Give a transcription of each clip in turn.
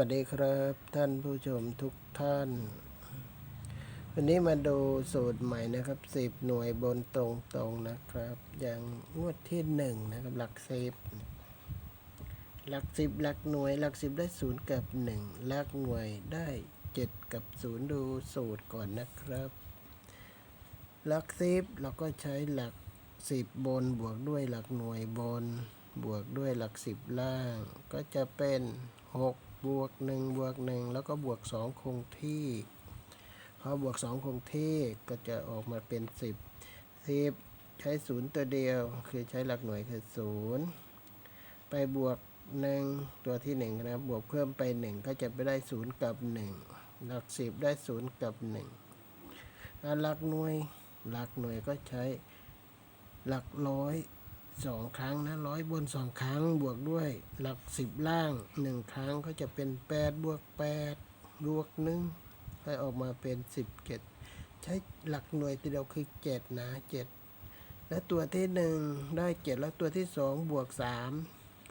วัสดีครับท่านผู้ชมทุกท่าน วันนี้มาดูสูตรใหม่นะครับสิบหน่วยบนตรงๆนะครับ อย่างงวดที่หนึ่งนะครับ หลักสิบหลักสิบหลักหน่วยหลักสิบได้ศูนย์กับหนึ่งหลักหน่วยได้เจ็ดกับศูนย์ดูสูตรก่อนนะครับ หลักสิบเราก็ใช้หลักสิบบนบวกด้วยหลักหน่วยบน บวกด้วยหลักสิบล่าง ก็จะเป็นหก บวกหนึ่งบวกหนึ่งแล้วก็บวกสองคงที่ พอบวกสองคงที่ก็จะออกมาเป็นสิบสิบใช้ศูนย์ตัวเดียว คือใช้หลักหน่วยคือศูนย์ไปบวกหนึ่งตัวที่หนึ่งนะ บวกเพิ่มไปหนึ่งก็จะไปได้ศูนย์กับหนึ่งหลักสิบได้ศูนย์กับหนึ่งหลักหน่วย หลักหน่วยก็ใช้หลักร้อย สองครั้งนะร้อยบนสองครั้งบวกด้วยหลักสิบล่างหนึ่งครั้งก็จะเป็นแปดบวกแปดบวกหนึ่งให้ออกมาเป็นสิบเจ็ดใช้หลักหน่วยตัวเดียวคือเจ็ดนะเจ็ดและตัวที่หนึ่งได้เจ็ดแล้วตัวที่สองบวกสาม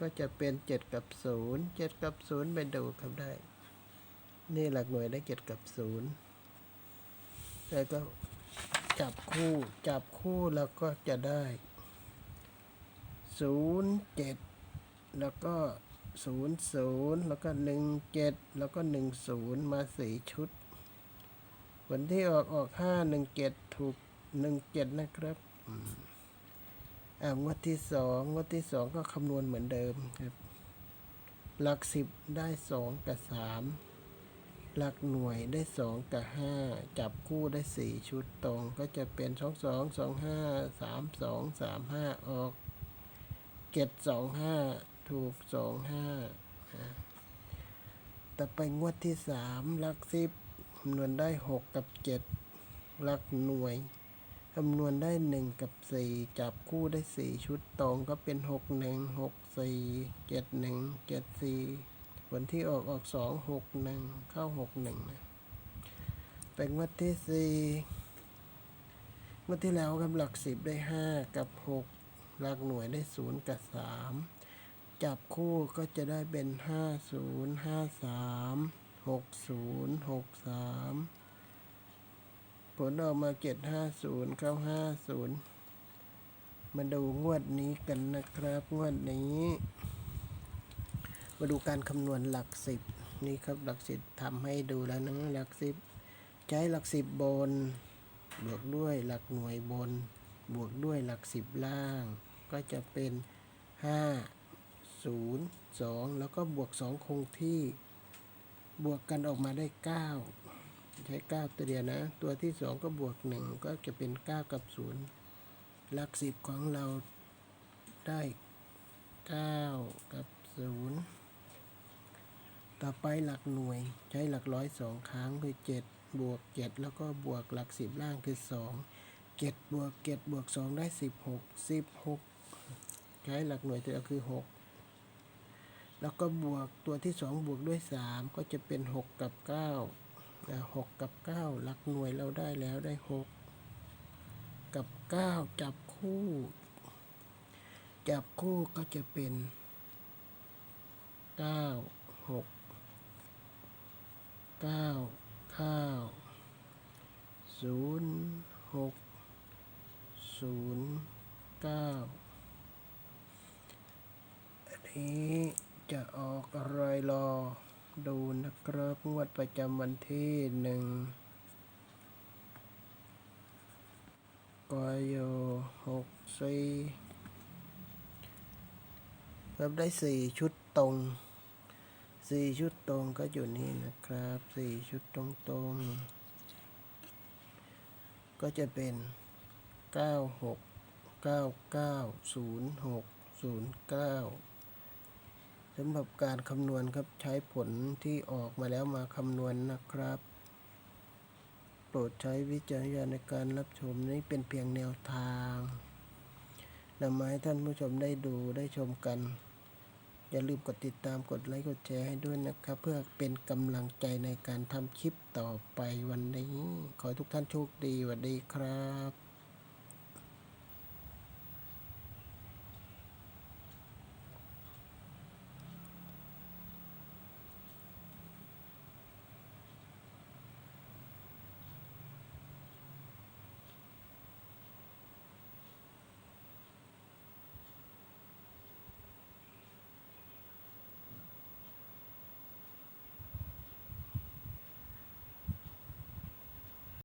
ก็จะเป็นเจ็ดกับศูนย์เจ็ดกับศูนย์ไปดูครับได้ นี่หลักหน่วยได้เจ็ดกับศูนย์แล้วก็จับคู่จับคู่แล้วก็จะได้ ศูนย์เจ็ดแล้วก็ศูนย์ศูนย์แล้วก็หนึ่งเจ็ดแล้วก็หนึ่งศูนย์มาสี่ชุด ผลที่ออกออกห้าหนึ่งเจ็ดถูกหนึ่งเจ็ดนะครับอ่างวดที่สองงวดที่สองก็คำนวณเหมือนเดิมครับ หลักสิบได้สองกับสามหลักหน่วยได้สองกับห้าจับคู่ได้สี่ชุดตรง ก็จะเป็นสองสองสองห้าสามสองสามห้าออก เจ็ดสองห้าถูกสองห้าต่อไปงวดที่สามหลักสิบคำนวณได้หกกับเจ็ดหลักหน่วยคำนวณได้หนึ่งกับสี่จับคู่ได้สี่ชุดตรงก็เป็นหกหนึ่งหกสี่เจ็ดหนึ่งเจ็ดสี่ผลที่ออกออกสองหกหนึ่งเข้าหกหนึ่งนะเป็นงวดที่สี่งวดที่แล้วครับหลักสิบได้ห้ากับหก หลักหน่วยได้ศูนย์กับสามจับคู่ก็จะได้เป็นห้าศูนย์ห้าสามหกศูนย์หกสามผลออกมาเจ็ดห้าศูนย์เก้าห้าศูนย์มาดูงวดนี้กันนะครับ งวดนี้ มาดูการคำนวณหลักสิบนี่ครับหลักสิบทำให้ดูแล้วนะหลักสิบใช้หลักสิบบน บวกด้วยหลักหน่วยบน บวกด้วยหลักสิบล่าง ก็จะเป็นห้าศูนย์สองแล้วก็บวกสองคงที่บวกกันออกมาได้เก้าใช้เก้าตัวเดียวนะ ตัวที่สองก็บวกหนึ่งก็จะเป็นเก้ากับศูนย์หลักสิบของเราได้เก้ากับศูนย์ต่อไปหลักหน่วยใช้หลักร้อยสองครั้งคือเจ็ดบวกเจ็ดแล้วก็บวกหลักสิบล่างคือสองเจ็ดบวกเจ็ดบวกสองได้สิบหกสิบหก ใช้หลักหน่วยตัวเดียวคือหกแล้วก็บวกตัวที่สองบวกด้วยสามก็จะเป็นหกกับเก้าหกกับเก้าหลักหน่วยเราได้แล้วได้หกกับเก้าจับคู่ จับคู่ก็จะเป็นเก้าหกเก้าเก้าศู นี้จะออกอะไรรอ ดูนะครับงวดประจำวันที่หนึ่งกยหกสี่รับได้สี่ชุดตรงสี่ชุดตรงก็อยู่นี่นะครับสี่ชุดตรงตรงก็จะเป็นเก้าหกเก้าเก้าศูนย์หกศูนย์เก้า สำหรับการคำนวณครับใช้ผลที่ออกมาแล้วมาคำนวณนะครับ โปรดใช้วิจารณญาณในการรับชมนี้เป็นเพียงแนวทางนำมาให้ท่านผู้ชมได้ดูได้ชมกัน อย่าลืมกดติดตามกดไลค์กดแชร์ให้ด้วยนะครับ เพื่อเป็นกำลังใจในการทำคลิปต่อไปวันนี้ ขอทุกท่านโชคดีสวัสดีครับ